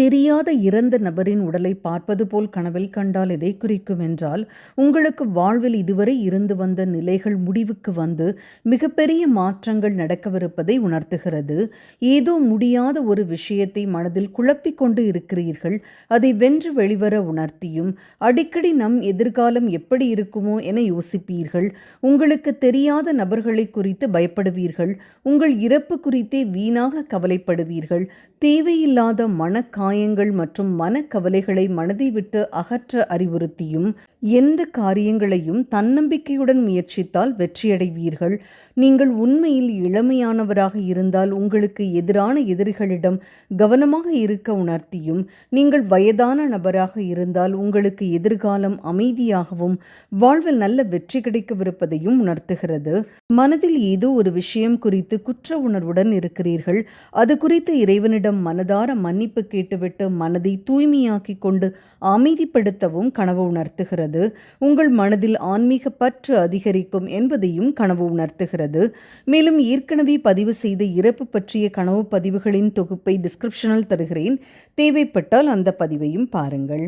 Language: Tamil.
தெரியாத இறந்த நபரின் உடலை பார்ப்பது போல் கனவில் கண்டால் எதை குறிக்கும் என்றால் உங்களுக்கு வாழ்வில் இதுவரை இருந்து வந்த நிலைகள் முடிவுக்கு வந்து மிகப்பெரிய மாற்றங்கள் நடக்கவிருப்பதை உணர்த்துகிறது. ஏதோ முடியாத ஒரு விஷயத்தை மனதில் குழப்பிக் கொண்டு இருக்கிறீர்கள். அதை வென்று வெளிவர உணர்த்தியும் அடிக்கடி நம் எதிர்காலம் எப்படி இருக்குமோ என யோசிப்பீர்கள். உங்களுக்கு தெரியாத நபர்களை குறித்து பயப்படுவீர்கள். உங்கள் இறப்பு குறித்தே வீணாக கவலைப்படுவீர்கள். தேவையில்லாத மாயங்கள் மற்றும் மனக்கவலைகளை மனதை விட்டு அகற்ற அறிவுறுத்தியும் எந்த காரியங்களையும் தன்னம்பிக்கையுடன் முயற்சித்தால் வெற்றியடைவீர்கள். நீங்கள் உண்மையில் இளமையானவராக இருந்தால் உங்களுக்கு எதிரான எதிரிகளிடம் கவனமாக இருக்க உணர்த்தியும் நீங்கள் வயதான நபராக இருந்தால் உங்களுக்கு எதிர்காலம் அமைதியாகவும் வாழ்வில் நல்ல வெற்றி கிடைக்கவிருப்பதையும் உணர்த்துகிறது. மனதில் ஏதோ ஒரு விஷயம் குறித்து குற்ற உணர்வுடன் இருக்கிறீர்கள். அது குறித்து இறைவனிடம் மனதார மன்னிப்பு கேட்டு விட்டு மனதை தூய்மையாக்கி கொண்டு அமைதிப்படுத்தவும் கனவு உணர்த்துகிறது. உங்கள் மனதில் ஆன்மீக பற்று அதிகரிக்கும் என்பதையும் கனவு உணர்த்துகிறது. மேலும் ஏற்கனவே பதிவு செய்த இறப்பு பற்றிய கனவு பதிவுகளின் தொகுப்பை டிஸ்கிரிப்ஷனில் தருகிறேன். தேவைப்பட்டால் அந்த பதிவையும் பாருங்கள்.